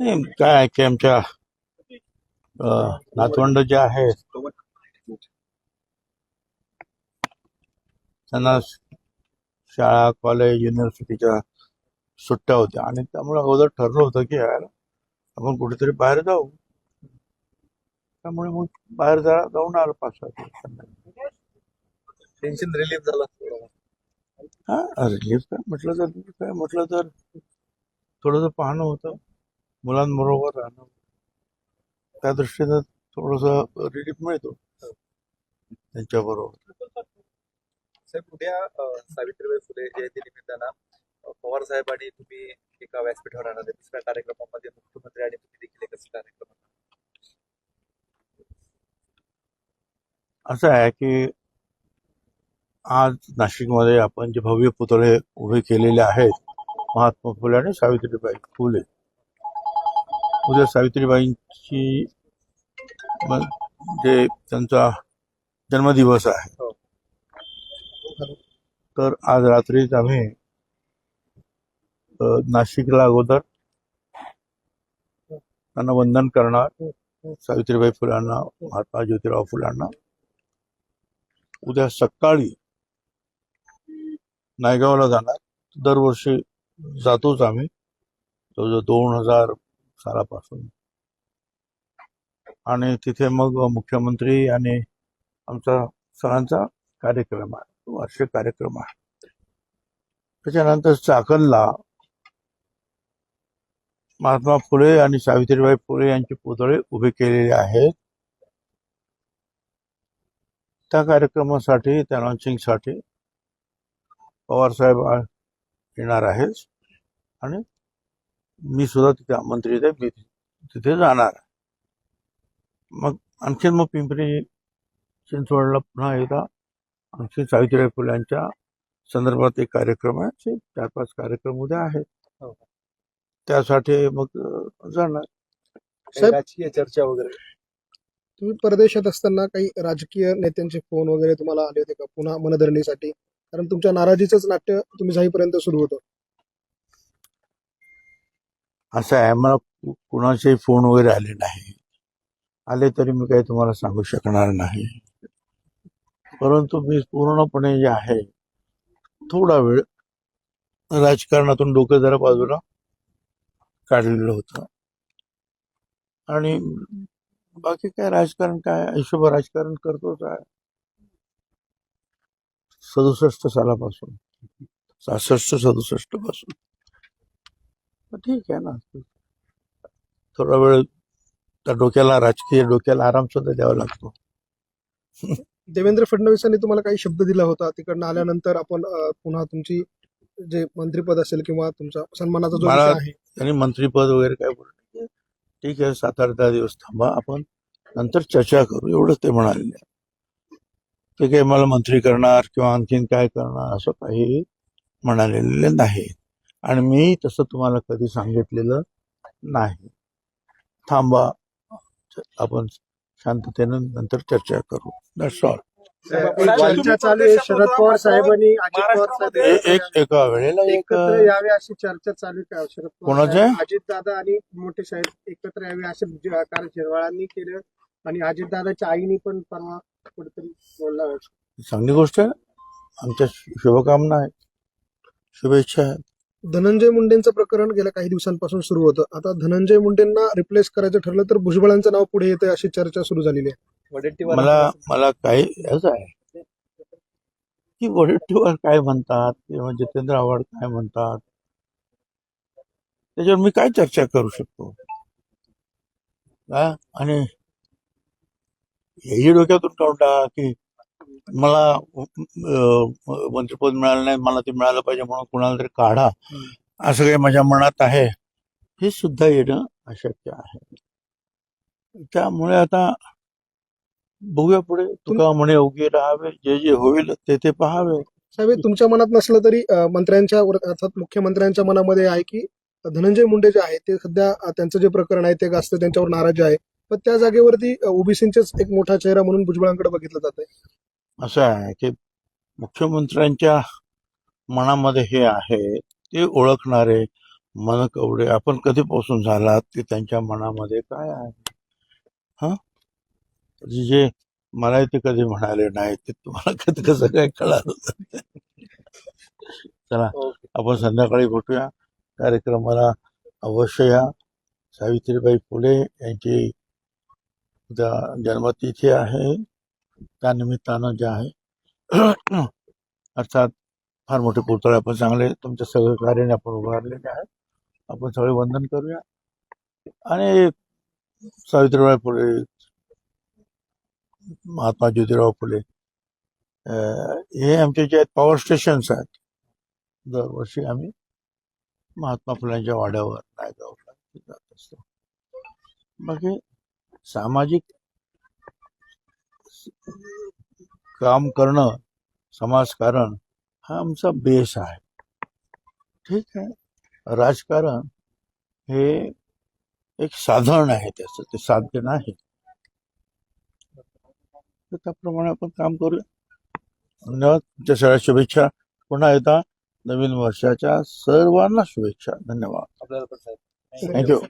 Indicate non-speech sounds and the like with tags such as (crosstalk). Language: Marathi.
काय आहे की आमच्या नातवंड जे आहेत त्यांना शाळा कॉलेज युनिव्हर्सिटीच्या सुट्ट्या होत्या. आणि त्यामुळे अगोदर ठरलं होतं की यार आपण कुठेतरी बाहेर जाऊ. त्यामुळे मग बाहेर जा जाऊन आलो पाच. टेन्शन रिलीफ झालं. हा रिलीफ काय म्हटलं तर काय म्हटलं तर थोडंसं पाहणं होतं. मुलांबरोबर राहणं. त्या दृष्टीनं थोडंसं रिलीफ मिळतो. त्यांच्याबरोबर. साहेब उद्या सावित्रीबाई फुले जयंती निमित्तानं अं, पवार साहेब आणि तुम्ही एका व्यासपीठावर राहणार आहे दुसऱ्या कार्यक्रमामध्ये मुख्यमंत्री आणि तुम्ही देखील एकच कार्यक्रम असं आहे की आज नाशिकमध्ये आपण जे भव्य पुतळे उभे केलेले आहेत महात्मा फुले आणि सावित्रीबाई फुले उद्या सावित्रीबाईंची जे त्यांचा जन्मदिवस आहे. हो. तर आज रात्रीच आम्ही नाशिकला अगोदर त्यांना वंदन करणार. सावित्रीबाई फुलांना महात्मा ज्योतिराव फुलांना. उद्या सकाळी नायगावला जाणार. दरवर्षी जातोच आम्ही. जवळजवळ दोन हजार सालापासून. आणि तिथे मग मुख्यमंत्री आणि आमचा सणांचा कार्यक्रम आहे. वार्षिक कार्यक्रम आहे. त्याच्यानंतर चाकणला महात्मा फुले आणि सावित्रीबाई फुले यांचे पुतळे उभे केलेले आहेत. त्या कार्यक्रमासाठी त्या लॉन्चिंगसाठी पवार साहेब येणार आहेत. आणि मी सुद्धा तिथे आमंत्रित आहे. मी तिथे जाणार. मग आणखीन मग पिंपरी चिंचवडला पुन्हा एकदा आणखी सावित्रीबाई फुल्यांच्या संदर्भात एक कार्यक्रम आहे. ते चार पाच कार्यक्रम उद्या आहेत. हो. त्यासाठी मग जाणार. राजकीय चर्चा वगैरे? तुम्ही परदेशात असताना काही राजकीय नेत्यांचे फोन वगैरे तुम्हाला आले होते का? पुन्हा मनधरणीसाठी? कारण तुमच्या नाराजीचंच नाट्य तुम्ही जाईपर्यंत सुरू होतं. असं आहे. मला कुणाचेही फोन वगैरे आले नाही. आले तरी मी काही तुम्हाला सांगू शकणार नाही. परंतु मी पूर्णपणे जे आहे थोडा वेळ राजकारणातून डोकं जरा बाजूला काढलेलं होतं. आणि बाकी काय राजकारण काय हिशोब राजकारण करतोच आहे. सदुसष्ट सालापासून सहासष्ट सदुसष्टपासून. ठीक आहे ना. थोडा वेळ त्या डोक्याला राजकीय डोक्याला आराम सुद्धा द्यावा लागतो. देवेंद्र फडणवीसांनी तुम्हाला काही शब्द दिला होता? तिकडनं आल्यानंतर आपण पुन्हा तुमची जे मंत्रीपद असेल किंवा तुमचा सन्मानाचा जो आहे. त्यांनी मंत्रीपद वगैरे काय बोलले ठीक आहे सात आठ दहा दिवस थांबा आपण. नंतर चर्चा करू. एवढंच ते म्हणाले. ते काही मला मंत्री करणार किंवा आणखीन काय करणार असं काही म्हणालेले नाही. आणि मी तसं तुम्हाला कधी सांगितलेलं नाही. थांबा आपण शांततेनं नंतर चर्चा करू. दॅट्स ऑल चर्चा चालू आहे शरद पवार साहेबांनी अजित पवार साहेब. एक एका वेळेला एक एकत्र यावे अशी चर्चा चालू आहे का शरद कोणाचे? अजित दादा आणि मोठे साहेब एकत्र यावे असे जे- कारण शिरवाळांनी केलं आणि अजित दादाच्या आईनी पण परवा कुठेतरी बोलला चांगली गोष्ट आहे. आमच्या शुभकामना आहेत. शुभेच्छा आहेत. धनंजय मुंडेंचं प्रकरण गेल्या काही दिवसांपासून सुरू होतं. आता धनंजय मुंडेंना रिप्लेस करायचं ठरलं तर भुजबळांचं नाव पुढे येतं अशी चर्चा सुरू झालेली आहे. मला मला काय असं आहे. की वडेट्टीवार काय म्हणतात किंवा जितेंद्र आव्हाड काय म्हणतात? त्याच्यावर मी काय चर्चा करू शकतो? आणि हेही डोक्यातून टाका की मला मंत्रिपद मिळालं नाही मला ते मिळालं पाहिजे म्हणून कुणाला तरी काढा. असं काही माझ्या मनात आहे. हे सुद्धा येणं अशक्य आहे. त्यामुळे आता बघूया पुढे. तुका म्हणे उगी राहावे जे जे होईल ते ते पहावे. साहेब तुमच्या मनात नसलं तरी मंत्र्यांच्या अर्थात मुख्यमंत्र्यांच्या मनामध्ये आहे की धनंजय मुंडे जे आहे ते सध्या त्यांचं जे प्रकरण आहे ते गाजतं त्यांच्यावर नाराज आहे. पण त्या जागेवरती ओबीसींचेच एक मोठा चेहरा म्हणून भुजबळांकडे बघितलं जात आहे असं आहे की मुख्यमंत्र्यांच्या मनामध्ये हे आहे ते ओळखणारे मन कवडे आपण कधीपासून झालात की त्यांच्या मनामध्ये काय आहे? हा? जे मला ते कधी म्हणाले नाही ते तुम्हाला (laughs) कधी कसं काय कळालं? चला आपण संध्याकाळी भेटूया. कार्यक्रमाला अवश्य या. सावित्रीबाई फुले यांची उद्या जन्मतिथी आहे. त्यानिमित्तानं जे आहे (clears throat) अर्थात फार मोठे पुतळे आपण चांगले तुमच्या सहकार्याने आपण उभारलेले आहेत. आपण सगळे वंदन करूया. आणि सावित्रीबाई फुले महात्मा ज्योतिराव फुले हे आमचे जे आहेत पॉवर स्टेशन्स आहेत. दरवर्षी आम्ही महात्मा फुल्यांच्या वाड्यावर नायगावला जात असतो. बाकी सामाजिक काम करणं समाजकारण हा आमचा बेस आहे. ठीक आहे? राजकारण हे एक साधन आहे त्याचं. ते साध्य नाही. तर त्याप्रमाणे आपण काम करूया. धन्यवाद. तुमच्या सगळ्या शुभेच्छा. पुन्हा एकदा नवीन वर्षाच्या सर्वांना शुभेच्छा. धन्यवाद. थँक्यू